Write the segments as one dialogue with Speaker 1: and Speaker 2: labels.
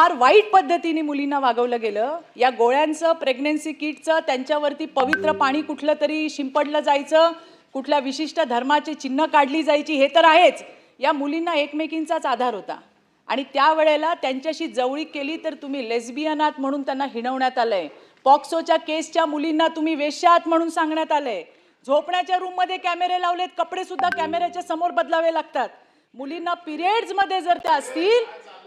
Speaker 1: फार वाईट पद्धतीने मुलींना वागवलं गेलं. या गोळ्यांचं प्रेग्नेन्सी किटचं त्यांच्यावरती पवित्र पाणी कुठलं तरी शिंपडलं जायचं. कुठल्या विशिष्ट धर्माची चिन्ह काढली जायची हे तर आहेच. या मुलींना एकमेकींचाच आधार होता. आणि त्यावेळेला त्यांच्याशी जवळीक केली तर तुम्ही लेस्बियन आहात म्हणून त्यांना हिणवण्यात आलंय. पॉक्सोच्या केसच्या मुलींना तुम्ही वेश्या आहात म्हणून सांगण्यात आलंय. झोपण्याच्या रूममध्ये कॅमेरे लावलेत कपडे सुद्धा कॅमेऱ्याच्या समोर बदलावे लागतात. मुलींना पिरियड्समध्ये जर त्या असतील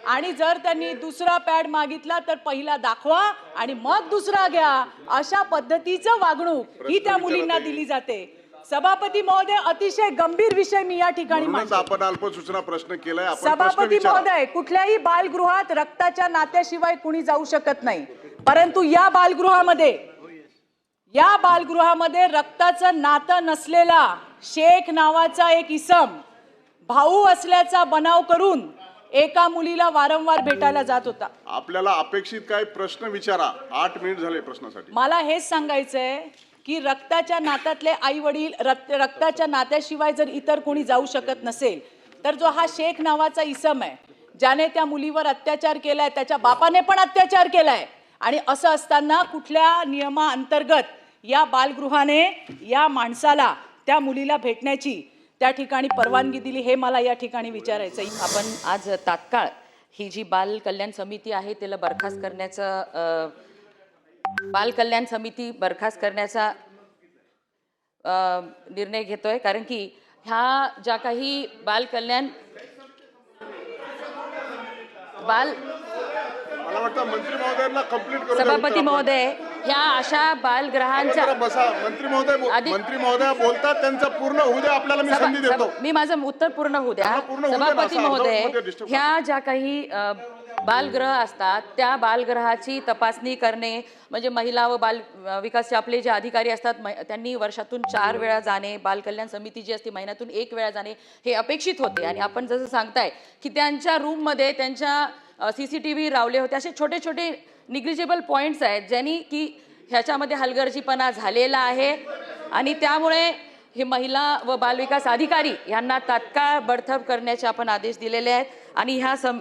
Speaker 1: आणि जर त्यांनी दुसरा पॅड मागितला तर पहिला दाखवा आणि मग दुसरा घ्या. अशा पद्धतीचं वागणूक ही त्या मुलींना दिली जाते. सभापती महोदय अतिशय गंभीर विषय मी या ठिकाणी
Speaker 2: आपण अल्पसूचना प्रश्न केलाय.
Speaker 1: सभापती महोदय कुठल्याही बालगृहात रक्ताच्या नात्याशिवाय कुणी जाऊ शकत नाही. परंतु या बालगृहामध्ये या बालगृहामध्ये रक्ताचं नातं नसलेला शेख नावाचा एक इसम भाऊ असल्याचा बनाव करून एका मुलीला वारंवार भेटायला जात होता.
Speaker 2: आपल्याला अपेक्षित काय प्रश्न विचारा. आठ मिनिट झाले प्रश्नासाठी.
Speaker 1: मला हेच सांगायचंय की रक्ताच्या नात्यातले आई वडील रक्ताच्या नात्याशिवाय जर इतर कोणी जाऊ शकत नसेल तर जो हा शेख नावाचा इसम आहे ज्याने त्या मुलीवर अत्याचार केलाय त्याच्या बापाने पण अत्याचार केलाय आणि असं असताना कुठल्या नियमाअंतर्गत या बालगृहाने या माणसाला त्या मुलीला भेटण्याची त्या ठिकाणी परवानगी दिली हे मला या ठिकाणी विचारायचं आहे.
Speaker 3: आपण आज तात्काळ ही जी बाल कल्याण समिती आहे तिला बरखास्त करण्याचं बाल कल्याण समिती बरखास्त करण्याचा अ, निर्णय घेतोय कारण की ह्या ज्या काही बाल कल्याण बाल
Speaker 2: मला वाटतं मंत्री महोदयांना कंप्लीट करू द्या
Speaker 3: सभापती. महोदय ह्या अशा
Speaker 2: बसा मंत्री महोदय मंत्री महोदय बोलतात त्यांचं पूर्ण होऊ द्या आपल्याला मी संधी देतो.
Speaker 3: मी माझं उत्तर पूर्ण होऊ द्या. सभापती महोदय ह्या ज्या काही अ, बालगृह असतात त्या बालगृहाची तपासणी करणे म्हणजे महिला व बाल विकासचे आपले जे अधिकारी असतात त्यांनी वर्षातून चार वेळा जाणे बाल कल्याण समिती जी असते महिन्यातून एक वेळा जाणे हे अपेक्षित होते. आणि आपण जसं सांगताय की त्यांच्या रूममध्ये त्यांच्या सी सी टी व्ही लावले होते असे छोटे छोटे निग्लिजेबल पॉईंट्स आहेत ज्यांनी की ह्याच्यामध्ये हलगर्जीपणा झालेला आहे. आणि त्यामुळे हे महिला व बालविकास अधिकारी यांना तात्काळ बडतर्फ करण्याचे आपण आदेश दिलेले आहेत. आणि ह्या सं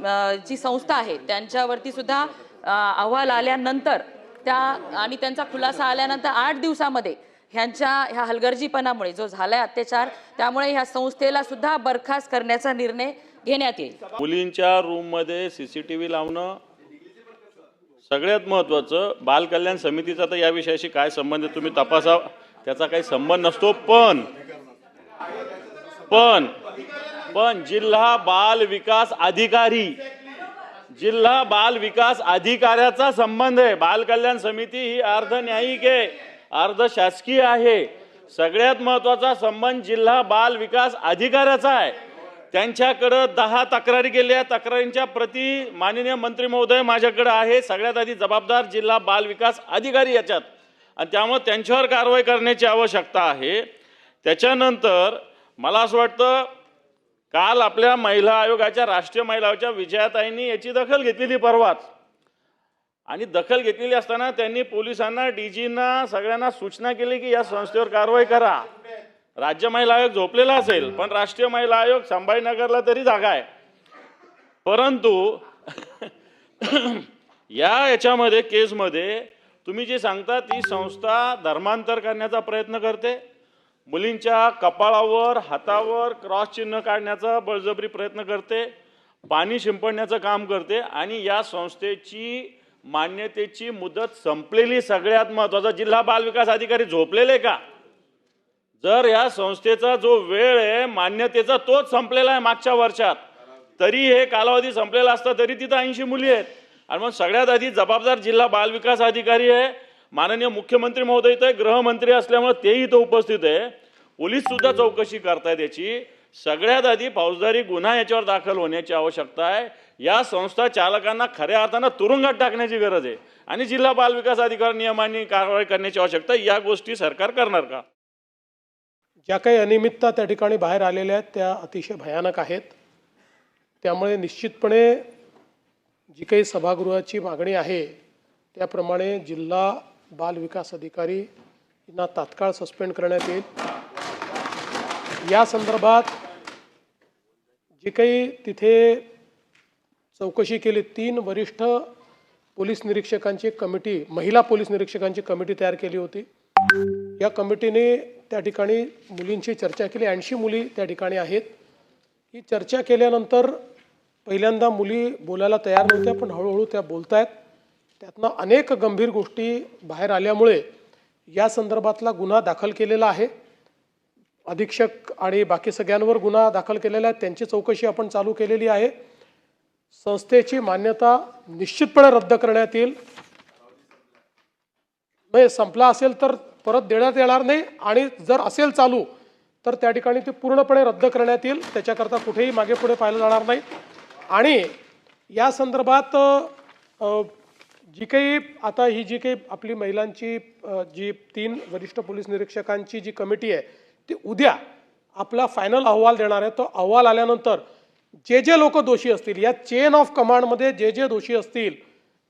Speaker 3: जी संस्था आहे त्यांच्यावरती सुद्धा अहवाल आल्यानंतर त्या आणि त्यांचा खुलासा आल्यानंतर आठ दिवसामध्ये ह्यांच्या ह्या हलगर्जीपणामुळे जो झालाय अत्याचार त्यामुळे ह्या संस्थेला सुद्धा बरखास्त करण्याचा निर्णय घेण्यात येईल.
Speaker 4: मुलींच्या रूममध्ये सी सी टी व्ही लावणं सगळ्यात महत्त्वाचं बाल कल्याण समितीचा तर या विषयाशी काय संबंध आहे तुम्ही तपासा. त्याचा काही संबंध नसतो पण पण पण जिल्हा बाल विकास अधिकारी जिल्हा बाल विकास अधिकाऱ्याचा संबंध आहे. बाल कल्याण समिती ही अर्ध न्यायिक आहे अर्ध शासकीय आहे. सगळ्यात महत्त्वाचा संबंध जिल्हा बाल विकास अधिकाऱ्याचा आहे. त्यांच्याकडं दहा तक्रारी गेल्या. तक्रारींच्या प्रती माननीय मंत्री महोदय माझ्याकडं आहे. सगळ्यात आधी जबाबदार जिल्हा बाल विकास अधिकारी याच्यात. आणि त्यामुळे त्यांच्यावर कारवाई करण्याची आवश्यकता आहे. त्याच्यानंतर मला असं वाटतं काल आपल्या महिला आयोगाच्या राष्ट्रीय महिला आयोगाच्या विजयाताईंनी याची दखल घेतलेली परवाच. आणि दखल घेतलेली असताना त्यांनी पोलिसांना डीजींना सगळ्यांना सूचना केली की या संस्थेवर कारवाई करा. राज्य महिला आयोग झोपलेला असेल पण राष्ट्रीय महिला आयोग संभाजीनगरला तरी जागा आहे. परंतु या याच्यामध्ये केसमध्ये तुम्ही जे सांगता ती संस्था धर्मांतर करण्याचा प्रयत्न करते. मुलींच्या कपाळावर हातावर क्रॉस चिन्ह काढण्याचा बळजबरी प्रयत्न करते. पाणी शिंपडण्याचं काम करते. आणि या संस्थेची मान्यतेची मुदत संपलेली सगळ्यात महत्त्वाचा जिल्हा बाल विकास अधिकारी झोपलेले का? जर या संस्थेचा जो वेळ आहे मान्यतेचा तोच संपलेला आहे मागच्या वर्षात तरी हे कालावधी संपलेला असता तरी तिथं ऐंशी मुली आहेत. आणि मग सगळ्यात आधी जबाबदार जिल्हा बालविकास अधिकारी आहे माननीय मुख्यमंत्री महोदय इथं गृहमंत्री असल्यामुळे तेही इथं उपस्थित आहे. पोलीस सुद्धा चौकशी करतायत याची. सगळ्यात आधी फौजदारी गुन्हा याच्यावर दाखल होण्याची आवश्यकता आहे. या संस्था चालकांना खऱ्या अर्थानं तुरुंगात टाकण्याची गरज आहे. आणि जिल्हा बालविकास अधिकारी नियमांनी कारवाई करण्याची आवश्यकता या गोष्टी सरकार करणार का?
Speaker 5: ज्या काही अनियमितता त्या ठिकाणी बाहेर आलेल्या आहेत त्या अतिशय भयानक आहेत. त्यामुळे निश्चितपणे जी काही सभागृहाची मागणी आहे त्याप्रमाणे जिल्हा बाल विकास अधिकारी यांना तात्काळ सस्पेंड करण्यात येईल. या संदर्भात जे काही तिथे चौकशी केली तीन वरिष्ठ पोलीस निरीक्षकांची कमिटी महिला पोलीस निरीक्षकांची कमिटी तयार केली होती. या कमिटीने त्या ठिकाणी मुलींची चर्चा केली. ऐंशी मुली त्या ठिकाणी आहेत. ही चर्चा केल्यानंतर पहिल्यांदा मुली बोलायला तयार नव्हत्या पण हळूहळू त्या बोलत आहेत त्यातनं अनेक गंभीर गोष्टी बाहेर आल्यामुळे या संदर्भातला गुन्हा दाखल केलेला आहे. अधीक्षक आणि बाकी सगळ्यांवर गुन्हा दाखल केलेला आहे. त्यांची चौकशी आपण चालू केलेली आहे. संस्थेची मान्यता निश्चितपणे रद्द करण्यात येईल. नाही संपला असेल तर परत देण्यात येणार नाही आणि जर असेल चालू तर त्या ठिकाणी ते पूर्णपणे रद्द करण्यात येईल. त्याच्याकरता कुठेही मागे पुढे पाहिलं जाणार नाही. आणि या संदर्भात जी काही आता ही जी काही आपली महिलांची जी तीन वरिष्ठ पोलीस निरीक्षकांची जी कमिटी आहे ती उद्या आपला फायनल अहवाल देणार आहे. तो अहवाल आल्यानंतर जे जे लोक दोषी असतील या चेन ऑफ कमांडमध्ये जे जे दोषी असतील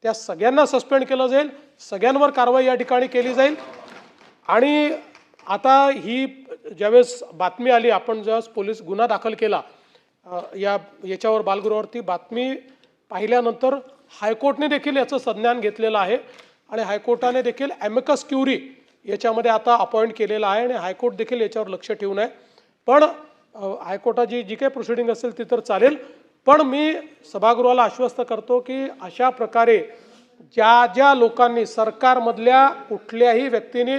Speaker 5: त्या सगळ्यांना सस्पेंड केलं जाईल. सगळ्यांवर कारवाई या ठिकाणी केली जाईल. आणि आता ही ज्यावेळेस बातमी आली आपण ज्यावेळेस पोलीस गुन्हा दाखल केला या याच्यावर बालगृहावरती बातमी पाहिल्यानंतर हायकोर्टने देखील याचं संज्ञान घेतलेलं आहे आणि हायकोर्टाने देखील ॲमिकस क्युरी याच्यामध्ये आता अपॉइंट केलेलं आहे आणि हायकोर्ट देखील याच्यावर लक्ष ठेवून आहे. पण हायकोर्टाची जी काही प्रोसिडिंग असेल ती तर चालेल. पण मी सभागृहाला आश्वस्त करतो की अशा प्रकारे ज्या ज्या लोकांनी सरकारमधल्या कुठल्याही व्यक्तीने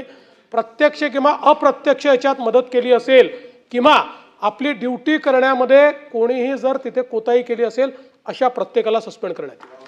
Speaker 5: प्रत्यक्ष किंवा अप्रत्यक्ष याच्यात मदत केली असेल किंवा आपली ड्युटी करण्यामध्ये कोणीही जर तिथे कोताही केली असेल अशा प्रत्येकाला सस्पेंड करण्यात येईल.